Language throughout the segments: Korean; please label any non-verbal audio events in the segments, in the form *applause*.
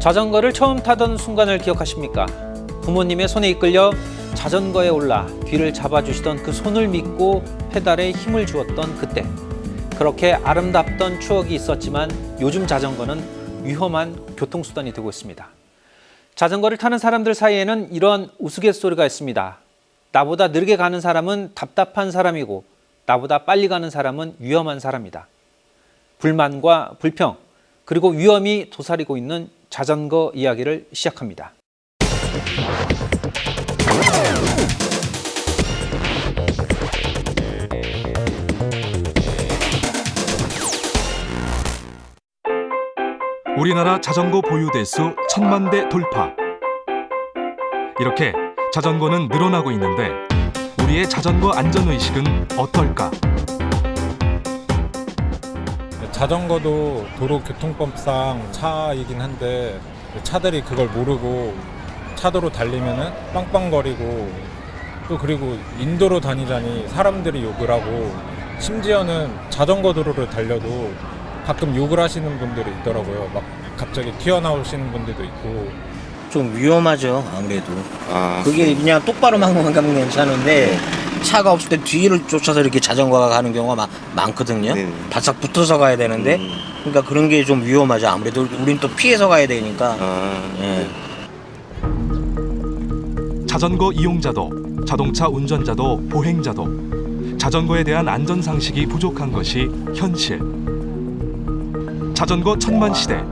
자전거를 처음 타던 순간을 기억하십니까? 부모님의 손에 이끌려 자전거에 올라 뒤를 잡아주시던 그 손을 믿고 페달에 힘을 주었던 그때. 그렇게 아름답던 추억이 있었지만 요즘 자전거는 위험한 교통수단이 되고 있습니다. 자전거를 타는 사람들 사이에는 이런 우스갯소리가 있습니다. 나보다 느리게 가는 사람은 답답한 사람이고 나보다 빨리 가는 사람은 위험한 사람이다. 불만과 불평, 그리고 위험이 도사리고 있는 자전거 이야기를 시작합니다. 우리나라 자전거 보유 대수 천만 대 돌파. 이렇게 자전거는 늘어나고 있는데 우리의 자전거 안전 의식은 어떨까? 자전거도 도로교통법상 차이긴 한데 차들이 그걸 모르고 차도로 달리면은 빵빵거리고 또 그리고 인도로 다니자니 사람들이 욕을 하고 심지어는 자전거 도로를 달려도 가끔 욕을 하시는 분들이 있더라고요. 막 갑자기 튀어나오시는 분들도 있고. 좀 위험하죠 아무래도. 아, 그게 그냥 똑바로만 *laughs* 가면 괜찮은데 차가 없을 때 뒤를 쫓아서 이렇게 자전거가 가는 경우가 마- 많거든요 네네. 바싹 붙어서 가야 되는데 음. 그러니까 그런 게 좀 위험하죠 아무래도 우린 또 피해서 가야 되니까 아, 예. 자전거 이용자도 자동차 운전자도 보행자도 자전거에 대한 안전 상식이 부족한 것이 현실. 자전거 천만 시대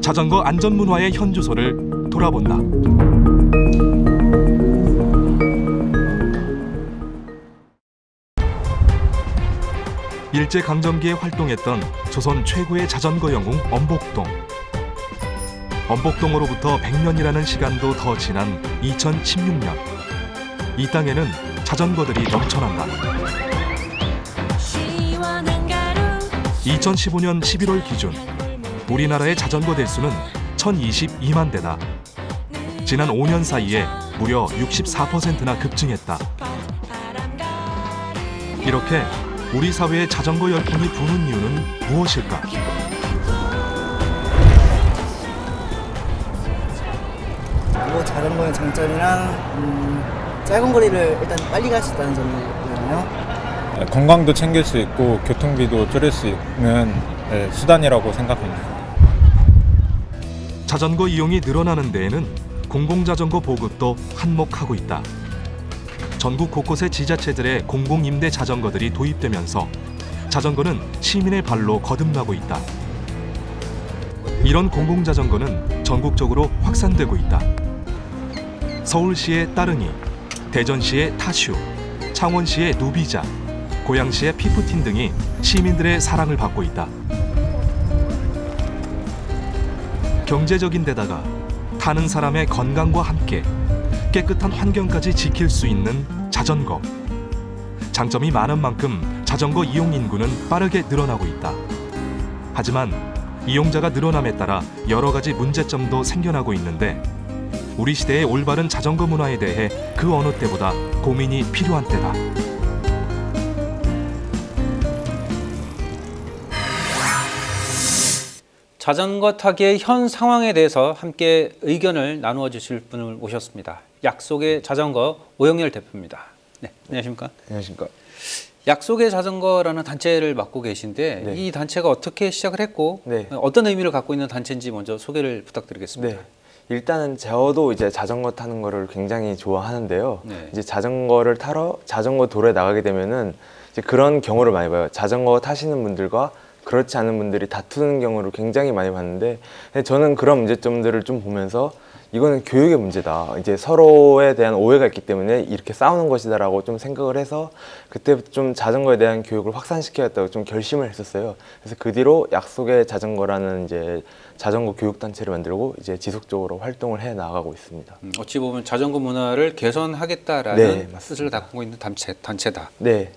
자전거 안전 문화의 현주소를 돌아본다. 일제 강점기에 활동했던 조선 최고의 자전거 영웅 엄복동. 엄복동으로부터 100년이라는 시간도 더 지난 2016년 이 땅에는 자전거들이 넘쳐난다. 2015년 11월 기준 우리나라의 자전거 대수는 1022만 대다. 지난 5년 사이에 무려 64%나 급증했다. 이렇게 우리 사회의 자전거 열풍이 부는 이유는 무엇일까? 뭐 자전거의 장점이랑 음, 짧은 거리를 일단 빨리 갈 수 있다는 점이거든요. 건강도 챙길 수 있고 교통비도 줄일 수 있는 네, 수단이라고 생각합니다. 자전거 이용이 늘어나는 데에는 공공자전거 보급도 한몫하고 있다. 전국 곳곳의 지자체들의 공공임대 자전거들이 도입되면서 자전거는 시민의 발로 거듭나고 있다. 이런 공공자전거는 전국적으로 확산되고 있다. 서울시의 따릉이, 대전시의 타슈, 창원시의 누비자, 고양시의 피프틴 등이 시민들의 사랑을 받고 있다. 경제적인 데다가 타는 사람의 건강과 함께 깨끗한 환경까지 지킬 수 있는 자전거. 장점이 많은 만큼 자전거 이용 인구는 빠르게 늘어나고 있다. 하지만 이용자가 늘어남에 따라 여러 가지 문제점도 생겨나고 있는데 우리 시대의 올바른 자전거 문화에 대해 그 어느 때보다 고민이 필요한 때다. 자전거 타기의 현 상황에 대해서 함께 의견을 나누어 주실 분을 모셨습니다. 약속의 자전거 오영렬 대표입니다. 네, 안녕하십니까? 안녕하십니까. 약속의 자전거라는 단체를 맡고 계신데 네. 이 단체가 어떻게 시작을 했고 네. 어떤 의미를 갖고 있는 단체인지 먼저 소개를 부탁드리겠습니다. 네. 일단은 저도 이제 자전거 타는 거를 굉장히 좋아하는데요. 네. 이제 자전거를 타러 자전거 도로에 나가게 되면은 이제 그런 경우를 많이 봐요. 자전거 타시는 분들과 그렇지 않은 분들이 다투는 경우를 굉장히 많이 봤는데 저는 그런 문제점들을 좀 보면서 이거는 교육의 문제다. 이제 서로에 대한 오해가 있기 때문에 이렇게 싸우는 것이다라고 좀 생각을 해서 그때부터 좀 자전거에 대한 교육을 확산시켜야겠다고 좀 결심을 했었어요. 그래서 그 뒤로 약속의 자전거라는 이제 자전거 교육 단체를 만들고 이제 지속적으로 활동을 해 나가고 있습니다. 음, 어찌 보면 자전거 문화를 개선하겠다라는 네. 뜻을 갖고 있는 단체, 단체다. 네,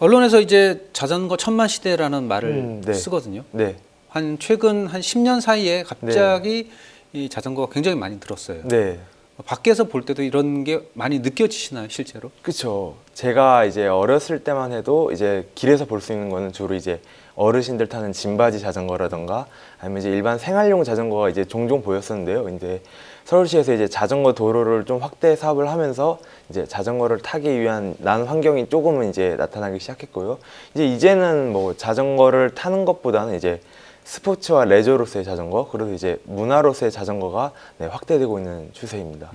언론에서 이제 자전거 천만 시대라는 말을 음, 네. 쓰거든요. 네, 한 최근 한 10년 사이에 갑자기 이 자전거가 굉장히 많이 늘었어요. 네, 밖에서 볼 때도 이런 게 많이 느껴지시나요, 실제로? 그쵸. 제가 이제 어렸을 때만 해도 이제 길에서 볼 수 있는 거는 주로 이제 어르신들 타는 짐바지 자전거라던가 아니면 이제 일반 생활용 자전거가 이제 종종 보였었는데요. 근데 서울시에서 이제 자전거 도로를 좀 확대 사업을 하면서 이제 자전거를 타기 위한 난 환경이 조금은 이제 나타나기 시작했고요. 이제 이제는 뭐 자전거를 타는 것보다는 이제 스포츠와 레저로서의 자전거 그리고 이제 문화로서의 자전거가 네, 확대되고 있는 추세입니다.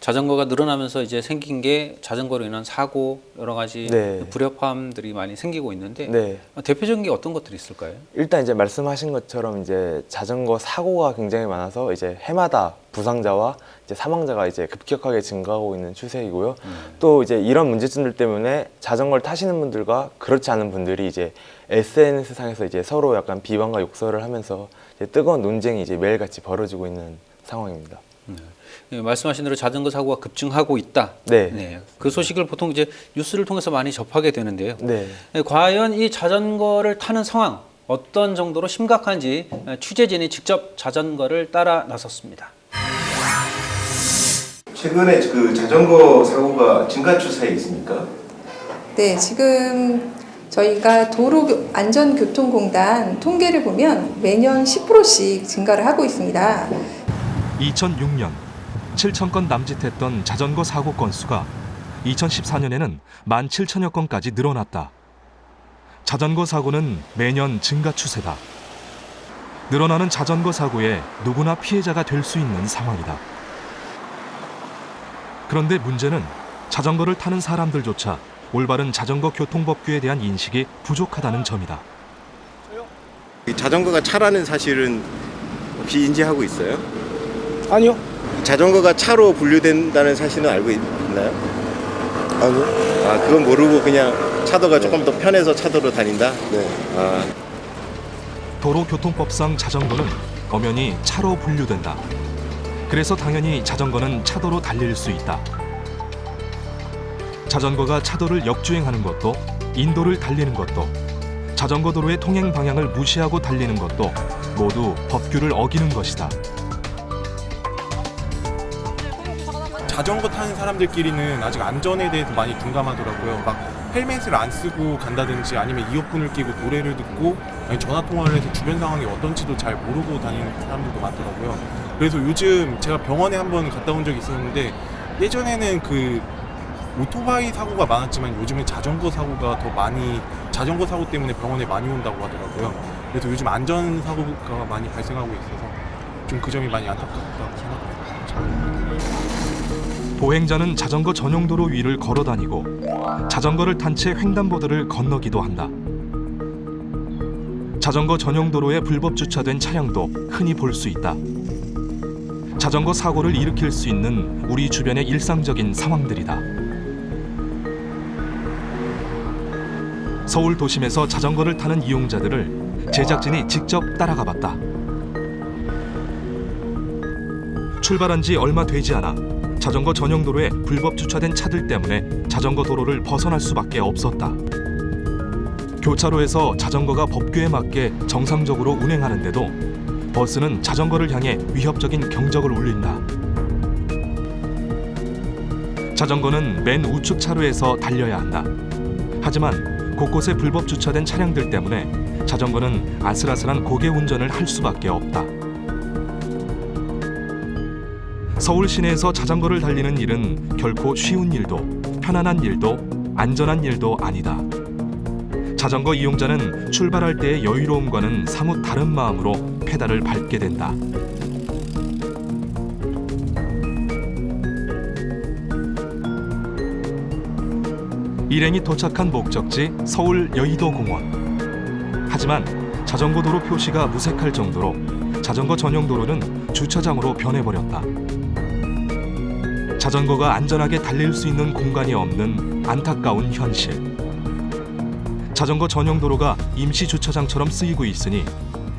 자전거가 늘어나면서 이제 생긴 게 자전거로 인한 사고 여러 가지 네. 불협화음들이 많이 생기고 있는데 네. 어, 대표적인 게 어떤 것들이 있을까요? 일단 이제 말씀하신 것처럼 이제 자전거 사고가 굉장히 많아서 이제 해마다 부상자와 이제 사망자가 이제 급격하게 증가하고 있는 추세이고요. 또 이제 이런 문제점들 때문에 자전거를 타시는 분들과 그렇지 않은 분들이 이제 SNS 상에서 이제 서로 약간 비방과 욕설을 하면서 이제 뜨거운 논쟁이 이제 매일같이 벌어지고 있는 상황입니다. 예, 말씀하신 대로 자전거 사고가 급증하고 있다. 네. 그 소식을 보통 이제 뉴스를 통해서 많이 접하게 되는데요. 네. 예, 과연 이 자전거를 타는 상황 어떤 정도로 심각한지 예, 취재진이 직접 자전거를 따라 나섰습니다. 최근에 그 자전거 사고가 증가 추세에 있습니까? 네, 지금 저희가 도로안전교통공단 통계를 보면 매년 10%씩 증가를 하고 있습니다. 2006년 7천 건 남짓했던 자전거 사고 건수가 2014년에는 1만 7천여 건까지 늘어났다. 자전거 사고는 매년 증가 추세다. 늘어나는 자전거 사고에 누구나 피해자가 될 수 있는 상황이다. 그런데 문제는 자전거를 타는 사람들조차 올바른 자전거 교통법규에 대한 인식이 부족하다는 점이다. 이 자전거가 차라는 사실은 혹시 인지하고 있어요? 아니요. 자전거가 차로 분류된다는 사실은 알고 있나요? 아니요. 아 그건 모르고 그냥 차도가 조금 더 편해서 차도로 다닌다? 네. 아 도로교통법상 자전거는 엄연히 차로 분류된다. 그래서 당연히 자전거는 차도로 달릴 수 있다. 자전거가 차도를 역주행하는 것도 인도를 달리는 것도 자전거 도로의 통행 방향을 무시하고 달리는 것도 모두 법규를 어기는 것이다. 자전거 타는 사람들끼리는 아직 안전에 대해서 많이 둔감하더라고요. 막 헬멧을 안 쓰고 간다든지 아니면 이어폰을 끼고 노래를 듣고 전화 통화를 해서 주변 상황이 어떤지도 잘 모르고 다니는 사람들도 많더라고요. 그래서 요즘 제가 병원에 한번 갔다 온 적이 있었는데 예전에는 그 오토바이 사고가 많았지만 요즘은 자전거 사고가 더 많이 자전거 사고 때문에 병원에 많이 온다고 하더라고요. 그래서 요즘 안전 사고가 많이 발생하고 있어서 좀 그 점이 많이 안타깝다고 생각합니다. 보행자는 자전거 전용 도로 위를 걸어 다니고 자전거를 탄 채 횡단보도를 건너기도 한다. 자전거 전용 도로에 불법 주차된 차량도 흔히 볼 수 있다. 자전거 사고를 일으킬 수 있는 우리 주변의 일상적인 상황들이다. 서울 도심에서 자전거를 타는 이용자들을 제작진이 직접 따라가 봤다. 출발한 지 얼마 되지 않아 자전거 전용 도로에 불법 주차된 차들 때문에 자전거 도로를 벗어날 수밖에 없었다. 교차로에서 자전거가 법규에 맞게 정상적으로 운행하는데도 버스는 자전거를 향해 위협적인 경적을 울린다. 자전거는 맨 우측 차로에서 달려야 한다. 하지만 곳곳에 불법 주차된 차량들 때문에 자전거는 아슬아슬한 고개 운전을 할 수밖에 없다. 서울 시내에서 자전거를 달리는 일은 결코 쉬운 일도 편안한 일도 안전한 일도 아니다. 자전거 이용자는 출발할 때의 여유로움과는 사뭇 다른 마음으로 페달을 밟게 된다. 일행이 도착한 목적지 서울 여의도 공원. 하지만 자전거 도로 표시가 무색할 정도로 자전거 전용 도로는 주차장으로 변해버렸다. 자전거가 안전하게 달릴 수 있는 공간이 없는 안타까운 현실. 자전거 전용 도로가 임시 주차장처럼 쓰이고 있으니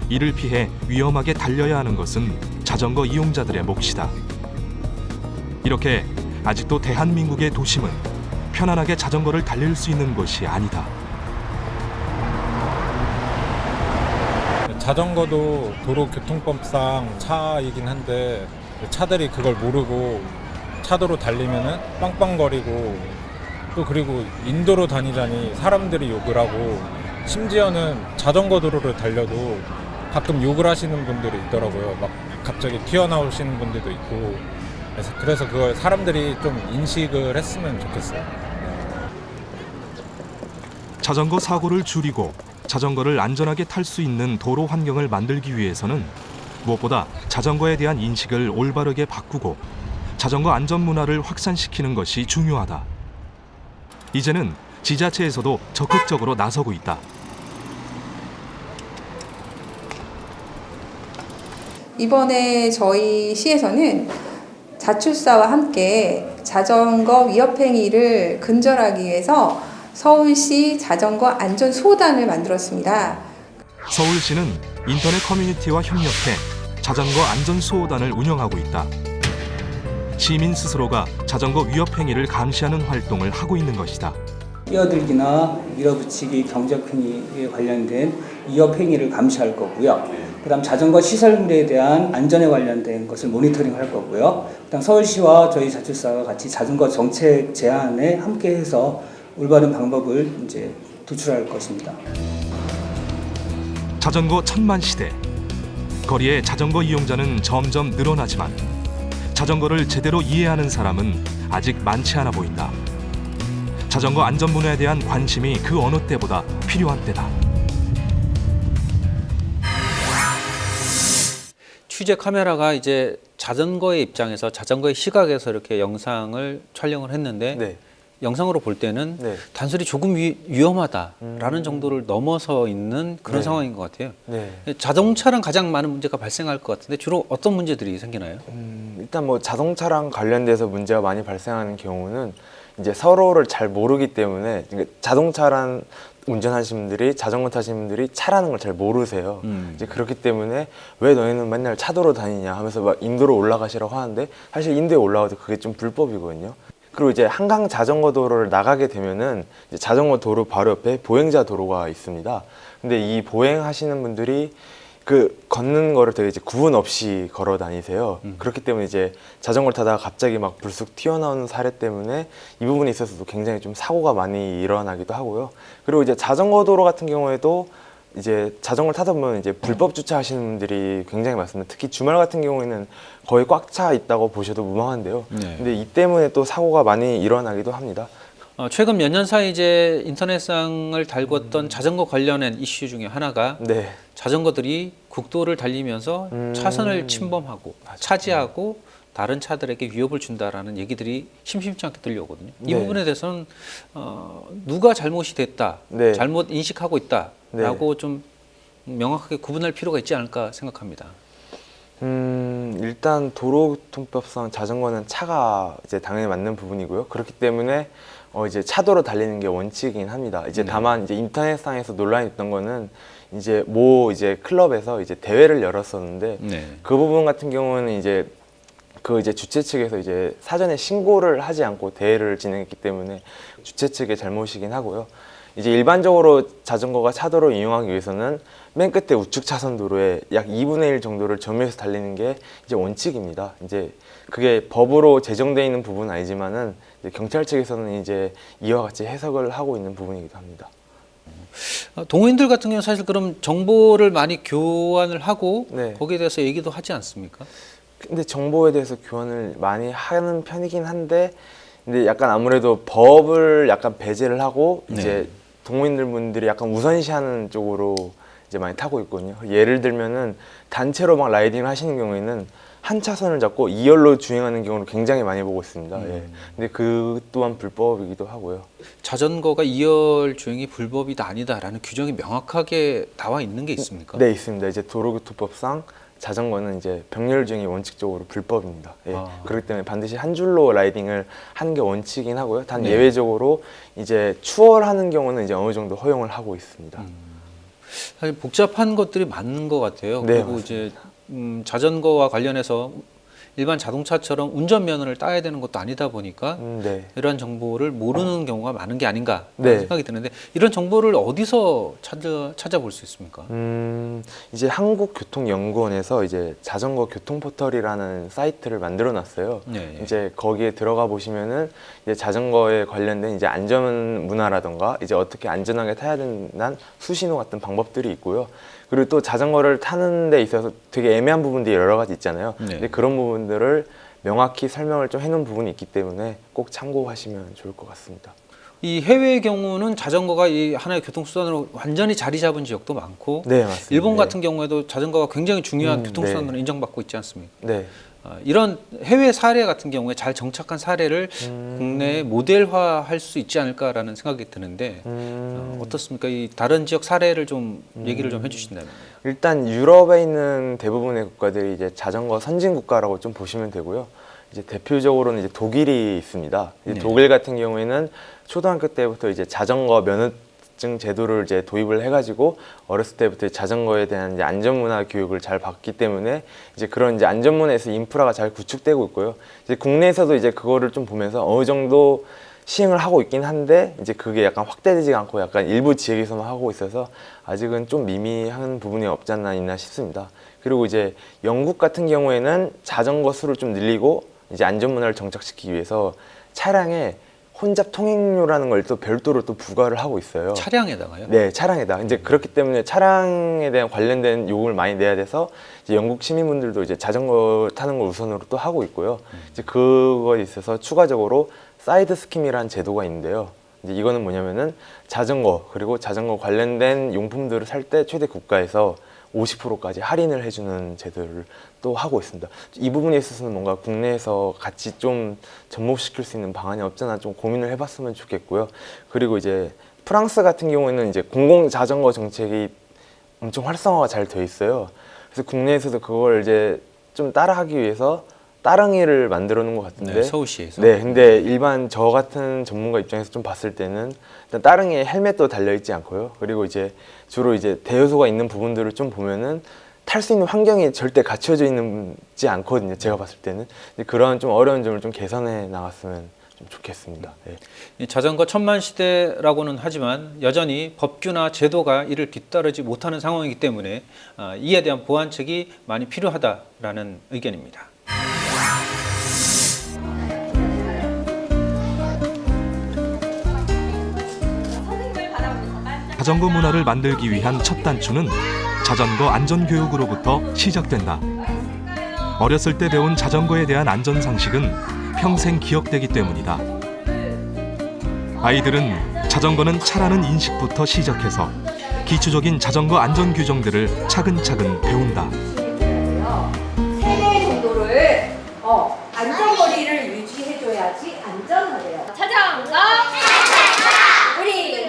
이를 피해 위험하게 달려야 하는 것은 자전거 이용자들의 몫이다. 이렇게 아직도 대한민국의 도심은 편안하게 자전거를 달릴 수 있는 곳이 아니다. 자전거도 도로교통법상 차이긴 한데 차들이 그걸 모르고 차도로 달리면은 빵빵거리고 또 그리고 인도로 다니자니 사람들이 욕을 하고 심지어는 자전거 도로를 달려도 가끔 욕을 하시는 분들이 있더라고요. 막 갑자기 튀어나오시는 분들도 있고 그래서 그래서 그걸 사람들이 좀 인식을 했으면 좋겠어요. 자전거 사고를 줄이고 자전거를 안전하게 탈 수 있는 도로 환경을 만들기 위해서는 무엇보다 자전거에 대한 인식을 올바르게 바꾸고 자전거 안전 문화를 확산시키는 것이 중요하다. 이제는 지자체에서도 적극적으로 나서고 있다. 이번에 저희 시에서는 자출사와 함께 자전거 위협 행위를 근절하기 위해서 서울시 자전거 안전 소단을 만들었습니다. 서울시는 인터넷 커뮤니티와 협력해 자전거 안전 수호단을 운영하고 있다. 시민 스스로가 자전거 위협 행위를 감시하는 활동을 하고 있는 것이다. 끼어들기나 밀어붙이기 경적 행위에 관련된 위협 행위를 감시할 거고요. 그다음 자전거 시설물에 대한 안전에 관련된 것을 모니터링할 거고요. 그다음 서울시와 저희 자출사가 같이 자전거 정책 제안에 함께해서 올바른 방법을 이제 도출할 것입니다. 자전거 천만 시대. 거리의 자전거 이용자는 점점 늘어나지만 자전거를 제대로 이해하는 사람은 아직 많지 않아 보인다. 자전거 안전 문화에 대한 관심이 그 어느 때보다 필요한 때다. 취재 카메라가 이제 자전거의 입장에서 자전거의 시각에서 이렇게 영상을 촬영을 했는데 네. 영상으로 볼 때는 네. 단순히 조금 위, 위험하다라는 음. 정도를 넘어서 있는 그런 네. 상황인 것 같아요. 네. 자동차랑 가장 많은 문제가 발생할 것 같은데 주로 어떤 문제들이 생기나요? 음, 일단 뭐 자동차랑 관련돼서 문제가 많이 발생하는 경우는 이제 서로를 잘 모르기 때문에 그러니까 자동차란 운전하시는 분들이 자전거 타시는 분들이 차라는 걸 잘 모르세요. 음. 이제 그렇기 때문에 왜 너희는 맨날 차도로 다니냐 하면서 막 인도로 올라가시라고 하는데 사실 인도에 올라가도 그게 좀 불법이거든요. 그리고 이제 한강 자전거 도로를 나가게 되면은 자전거 도로 바로 옆에 보행자 도로가 있습니다. 근데 이 보행하시는 분들이 그 걷는 거를 되게 이제 구분 없이 걸어 다니세요. 그렇기 때문에 이제 자전거를 타다가 갑자기 막 불쑥 튀어나오는 사례 때문에 이 부분에 있어서도 굉장히 좀 사고가 많이 일어나기도 하고요. 그리고 이제 자전거 도로 같은 경우에도 이제 자전거를 타다 보면 이제 불법 주차하시는 분들이 굉장히 많습니다. 특히 주말 같은 경우에는 거의 꽉 차 있다고 보셔도 무방한데요. 네. 근데 이 때문에 또 사고가 많이 일어나기도 합니다. 어, 최근 몇 년 사이 이제 인터넷상을 달궜던 자전거 관련한 이슈 중에 하나가 네. 자전거들이 국도를 달리면서 음. 차선을 침범하고 차지하고 다른 차들에게 위협을 준다라는 얘기들이 심심치 않게 들려오거든요. 이 네. 부분에 대해서는 어, 누가 잘못이 됐다, 네. 잘못 인식하고 있다라고 좀 명확하게 구분할 필요가 있지 않을까 생각합니다. 음, 일단 도로교통법상 자전거는 차가 이제 당연히 맞는 부분이고요. 그렇기 때문에 어 이제 차도로 달리는 게 원칙이긴 합니다. 이제 네. 다만 이제 인터넷상에서 논란이 있던 거는 이제 모 이제 클럽에서 이제 대회를 열었었는데 네. 그 부분 같은 경우는 이제 그 이제 주최 측에서 이제 사전에 신고를 하지 않고 대회를 진행했기 때문에 주최 측의 잘못이긴 하고요. 이제 일반적으로 자전거가 차도로 이용하기 위해서는 맨 끝에 우측 차선 도로에 약 2분의 1 정도를 점유해서 달리는 게 이제 원칙입니다. 이제 그게 법으로 제정되어 있는 부분은 아니지만은 경찰 측에서는 이제 이와 같이 해석을 하고 있는 부분이기도 합니다. 어, 동호인들 같은 경우는 사실 그럼 정보를 많이 교환을 하고 네. 거기에 대해서 얘기도 하지 않습니까? 근데 정보에 대해서 교환을 많이 하는 편이긴 한데 근데 약간 아무래도 법을 약간 배제를 하고 네. 이제 동호인들 분들이 약간 우선시하는 쪽으로 이제 많이 타고 있거든요. 예를 들면은 단체로 막 라이딩을 하시는 경우에는 한 차선을 잡고 2열로 주행하는 경우를 굉장히 많이 보고 있습니다. 음. 예. 근데 그 또한 불법이기도 하고요. 자전거가 2열 주행이 불법이다 아니다라는 규정이 명확하게 나와 있는 게 있습니까? 네 있습니다. 이제 도로교통법상 자전거는 이제 병렬 주행이 원칙적으로 불법입니다. 예. 아. 그렇기 때문에 반드시 한 줄로 라이딩을 하는 게 원칙이긴 하고요. 단 네. 예외적으로 이제 추월하는 경우는 이제 어느 정도 허용을 하고 있습니다. 사실 복잡한 것들이 많은 것 같아요. 네, 그리고 맞습니다. 이제 음, 자전거와 관련해서 일반 자동차처럼 운전면허를 따야 되는 것도 아니다 보니까 음, 네. 이러한 정보를 모르는 경우가 많은 게 아닌가 네. 생각이 드는데 이런 정보를 어디서 찾아 찾아볼 수 있습니까? 음, 이제 한국교통연구원에서 이제 자전거 교통 포털이라는 사이트를 만들어 놨어요. 네. 이제 거기에 들어가 보시면은 자전거에 관련된 이제 안전 문화라던가 이제 어떻게 안전하게 타야 되는 수신호 같은 방법들이 있고요. 그리고 또 자전거를 타는 데 있어서 되게 애매한 부분들이 여러 가지 있잖아요. 네. 근데 그런 부분들을 명확히 설명을 좀 해놓은 부분이 있기 때문에 꼭 참고하시면 좋을 것 같습니다. 이 해외의 경우는 자전거가 이 하나의 교통수단으로 완전히 자리 잡은 지역도 많고 네. 일본 네. 같은 경우에도 자전거가 굉장히 중요한 음, 교통수단으로 네. 인정받고 있지 않습니까? 네. 어, 이런 해외 사례 같은 경우에 잘 정착한 사례를 음. 국내에 모델화할 수 있지 않을까라는 생각이 드는데 음. 어, 어떻습니까? 이 다른 지역 사례를 좀 얘기를 좀 해주신다면. 일단 유럽에 있는 대부분의 국가들이 이제 자전거 선진 국가라고 좀 보시면 되고요. 이제 대표적으로는 이제 독일이 있습니다. 이제 네. 독일 같은 경우에는 초등학교 때부터 이제 자전거 면허 증 제도를 이제 도입을 해가지고 어렸을 때부터 자전거에 대한 이제 안전문화 교육을 잘 받기 때문에 이제 그런 이제 안전문화에서 인프라가 잘 구축되고 있고요. 이제 국내에서도 이제 그거를 좀 보면서 어느 정도 시행을 하고 있긴 한데 이제 그게 약간 확대되지 않고 약간 일부 지역에서만 하고 있어서 아직은 좀 미미한 부분이 없지 않나 있나 싶습니다. 그리고 이제 영국 같은 경우에는 자전거 수를 좀 늘리고 이제 안전 문화를 정착시키기 위해서 차량에 혼잡 통행료라는 걸 또 별도로 또 부과를 하고 있어요. 차량에다가요? 네, 차량에다. 이제 그렇기 때문에 차량에 대한 관련된 요금을 많이 내야 돼서 이제 영국 시민분들도 이제 자전거 타는 걸 우선으로 또 하고 있고요. 이제 그거에 있어서 추가적으로 사이드 스킴이라는 제도가 있는데요. 이제 이거는 뭐냐면은 자전거 그리고 자전거 관련된 용품들을 살 때 최대 국가에서 50%까지 할인을 해주는 제도를 또 하고 있습니다. 이 부분에 있어서는 뭔가 국내에서 같이 좀 접목시킬 수 있는 방안이 없잖아 좀 고민을 해봤으면 좋겠고요. 그리고 이제 프랑스 같은 경우에는 이제 공공 자전거 정책이 엄청 활성화가 잘 돼 있어요. 그래서 국내에서도 그걸 이제 좀 따라하기 위해서 따릉이를 만들어 놓은 것 같은데 네, 서울시에서. 네, 근데 일반 저 같은 전문가 입장에서 좀 봤을 때는 일단 따릉이에 헬멧도 달려 있지 않고요. 그리고 이제 주로 이제 대여소가 있는 부분들을 좀 보면은 탈 수 있는 환경이 절대 갖춰져 있지 않거든요. 제가 봤을 때는 그런 좀 어려운 점을 좀 개선해 나갔으면 좀 좋겠습니다. 네. 이 자전거 천만 시대라고는 하지만 여전히 법규나 제도가 이를 뒤따르지 못하는 상황이기 때문에 아, 이에 대한 보완책이 많이 필요하다라는 의견입니다. 자전거 문화를 만들기 위한 첫 단추는 자전거 안전 교육으로부터 시작된다. 어렸을 때 배운 자전거에 대한 안전 상식은 평생 기억되기 때문이다. 아이들은 자전거는 차라는 인식부터 시작해서 기초적인 자전거 안전 규정들을 차근차근 배운다. 세대 정도를 어, 안전거리를 유지해줘야지 안전하대요. 자전거 우리는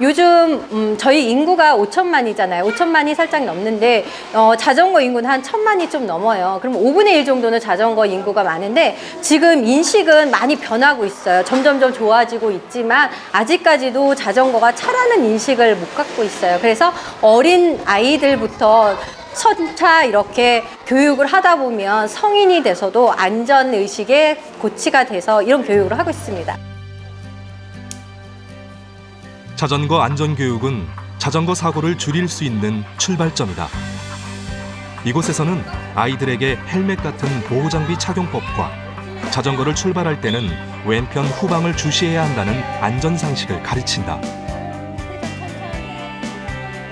요즘 음, 저희 인구가 5천만이잖아요. 5천만이 살짝 넘는데 어, 자전거 인구는 한 천만이 좀 넘어요. 그럼 5분의 1 정도는 자전거 인구가 많은데 지금 인식은 많이 변하고 있어요. 점점점 좋아지고 있지만 아직까지도 자전거가 차라는 인식을 못 갖고 있어요. 그래서 어린 아이들부터 선차 이렇게 교육을 하다 보면 성인이 돼서도 안전 의식에 고치가 돼서 이런 교육을 하고 있습니다. 자전거 안전 교육은 자전거 사고를 줄일 수 있는 출발점이다. 이곳에서는 아이들에게 헬멧 같은 보호 장비 착용법과 자전거를 출발할 때는 왼편 후방을 주시해야 한다는 안전 상식을 가르친다.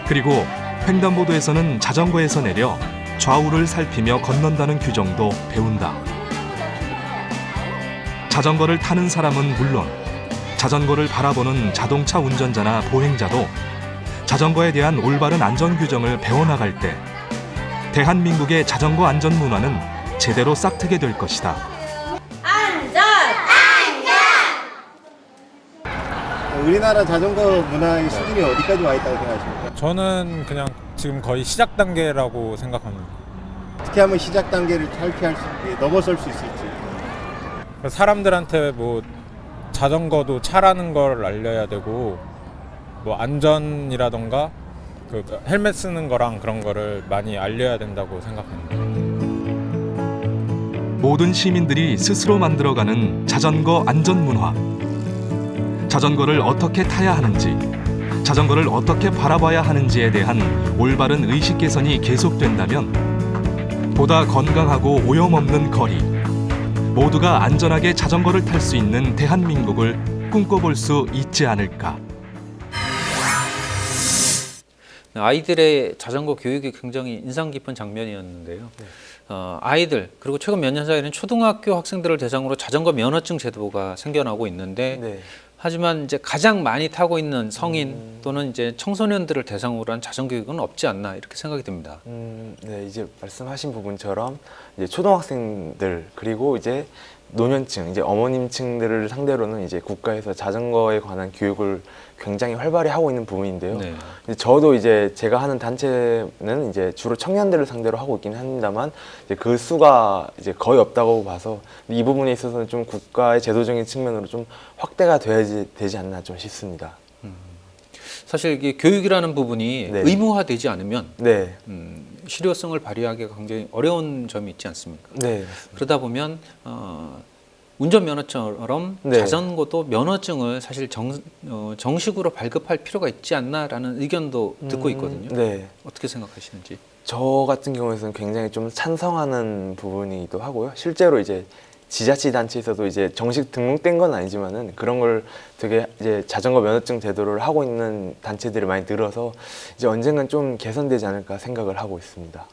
그리고 횡단보도에서는 자전거에서 내려 좌우를 살피며 건넌다는 규정도 배운다. 자전거를 타는 사람은 물론 자전거를 바라보는 자동차 운전자나 보행자도 자전거에 대한 올바른 안전 규정을 배워나갈 때 대한민국의 자전거 안전 문화는 제대로 싹트게 될 것이다. 안전 우리나라 자전거 문화의 수준이 어디까지 와 있다고 생각하십니까? 저는 그냥 지금 거의 시작 단계라고 생각합니다. 어떻게 하면 시작 단계를 탈피할 수 있게 넘어설 수 있을지. 사람들한테 뭐 자전거도 차라는 걸 알려야 되고 뭐 안전이라던가 그 헬멧 쓰는 거랑 그런 거를 많이 알려야 된다고 생각합니다. 모든 시민들이 스스로 만들어가는 자전거 안전 문화. 자전거를 어떻게 타야 하는지, 자전거를 어떻게 바라봐야 하는지에 대한 올바른 의식 개선이 계속된다면 보다 건강하고 오염 없는 거리, 모두가 안전하게 자전거를 탈 수 있는 대한민국을 꿈꿔볼 수 있지 않을까. 아이들의 자전거 교육이 굉장히 인상 깊은 장면이었는데요. 어, 아이들 그리고 최근 몇 년 사이에는 초등학교 학생들을 대상으로 자전거 면허증 제도가 생겨나고 있는데 네. 하지만 이제 가장 많이 타고 있는 성인 또는 이제 청소년들을 대상으로 한 자전거 교육은 없지 않나 이렇게 생각이 듭니다. 음, 네, 이제 말씀하신 부분처럼 이제 초등학생들 그리고 이제 노년층, 이제 어머님층들을 상대로는 이제 국가에서 자전거에 관한 교육을 굉장히 활발히 하고 있는 부분인데요. 네. 이제 저도 이제 제가 하는 단체는 이제 주로 청년들을 상대로 하고 있긴 합니다만 이제 그 수가 이제 거의 없다고 봐서 이 부분에 있어서는 좀 국가의 제도적인 측면으로 좀 확대가 돼야지 되지 않나 좀 싶습니다. 사실 이게 교육이라는 부분이 네. 의무화되지 않으면 네, 음, 실효성을 발휘하기가 굉장히 어려운 점이 있지 않습니까? 네, 그러다 보면 어, 운전면허처럼 네. 자전거도 면허증을 사실 정, 어, 정식으로 발급할 필요가 있지 않나라는 의견도 듣고 있거든요. 네. 어떻게 생각하시는지? 저 같은 경우에는 굉장히 좀 찬성하는 부분이기도 하고요. 실제로 이제 지자체 단체에서도 이제 정식 등록된 건 아니지만은 그런 걸 되게 이제 자전거 면허증 제도를 하고 있는 단체들이 많이 늘어서 이제 언젠간 좀 개선되지 않을까 생각을 하고 있습니다.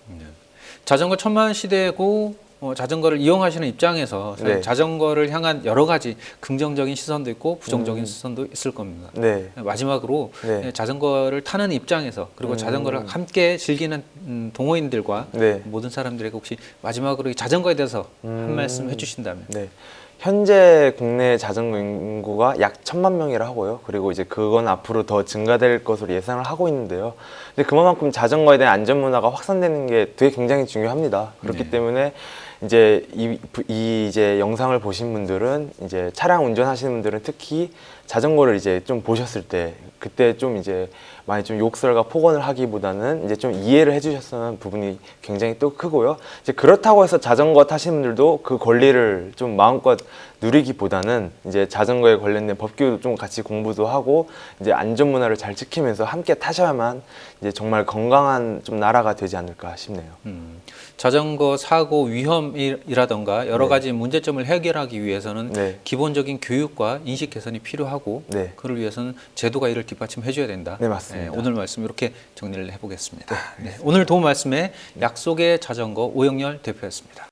자전거 천만 시대고 어, 자전거를 이용하시는 입장에서 네. 자전거를 향한 여러 가지 긍정적인 시선도 있고 부정적인 음. 시선도 있을 겁니다. 네. 마지막으로 네. 자전거를 타는 입장에서 그리고 음. 자전거를 함께 즐기는 음, 동호인들과 네. 모든 사람들에게 혹시 마지막으로 이 자전거에 대해서 한 음. 말씀 해주신다면 네. 현재 국내 자전거 인구가 약 천만 명이라 하고요. 그리고 이제 그건 앞으로 더 증가될 것으로 예상을 하고 있는데요. 근데 그만큼 자전거에 대한 안전 문화가 확산되는 게 되게 굉장히 중요합니다. 그렇기 네. 때문에 이제 이, 이 이제 영상을 보신 분들은 이제 차량 운전하시는 분들은 특히 자전거를 이제 좀 보셨을 때 그때 좀 이제 많이 좀 욕설과 폭언을 하기보다는 이제 좀 이해를 해주셨으면 부분이 굉장히 또 크고요. 이제 그렇다고 해서 자전거 타시는 분들도 그 권리를 좀 마음껏 누리기보다는 이제 자전거에 관련된 법규도 좀 같이 공부도 하고 이제 안전 문화를 잘 지키면서 함께 타셔야만 이제 정말 건강한 좀 나라가 되지 않을까 싶네요. 음, 자전거 사고 위험이라던가 여러 네. 가지 문제점을 해결하기 위해서는 네. 기본적인 교육과 인식 개선이 필요하고 네. 그를 위해서는 제도가 이를 뒷받침해 줘야 된다. 네, 맞습니다. 오늘 말씀 이렇게 정리를 해 보겠습니다. 네, 오늘 도움 말씀에 약속의 자전거 오영열 대표였습니다.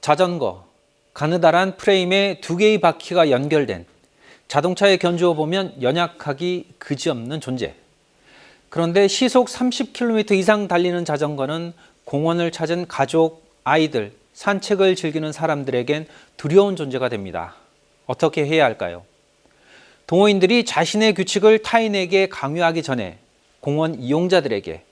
자전거, 가느다란 프레임에 두 개의 바퀴가 연결된 자동차에 견주어 보면 연약하기 그지없는 존재. 그런데 시속 30km 이상 달리는 자전거는 공원을 찾은 가족, 아이들, 산책을 즐기는 사람들에겐 두려운 존재가 됩니다. 어떻게 해야 할까요? 동호인들이 자신의 규칙을 타인에게 강요하기 전에 공원 이용자들에게,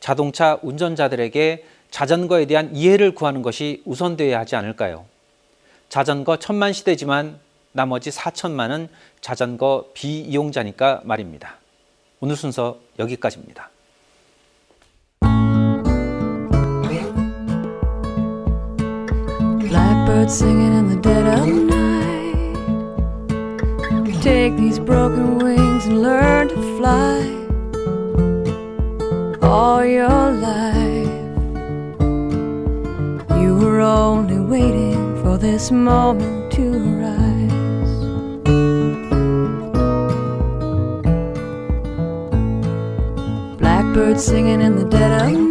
자동차 운전자들에게 자전거에 대한 이해를 구하는 것이 우선되어야 하지 않을까요? 자전거 천만 시대지만 나머지 사천만은 자전거 비이용자니까 말입니다. 오늘 순서 여기까지입니다. Were only waiting for this moment to arise. Blackbird singing in the dead of night.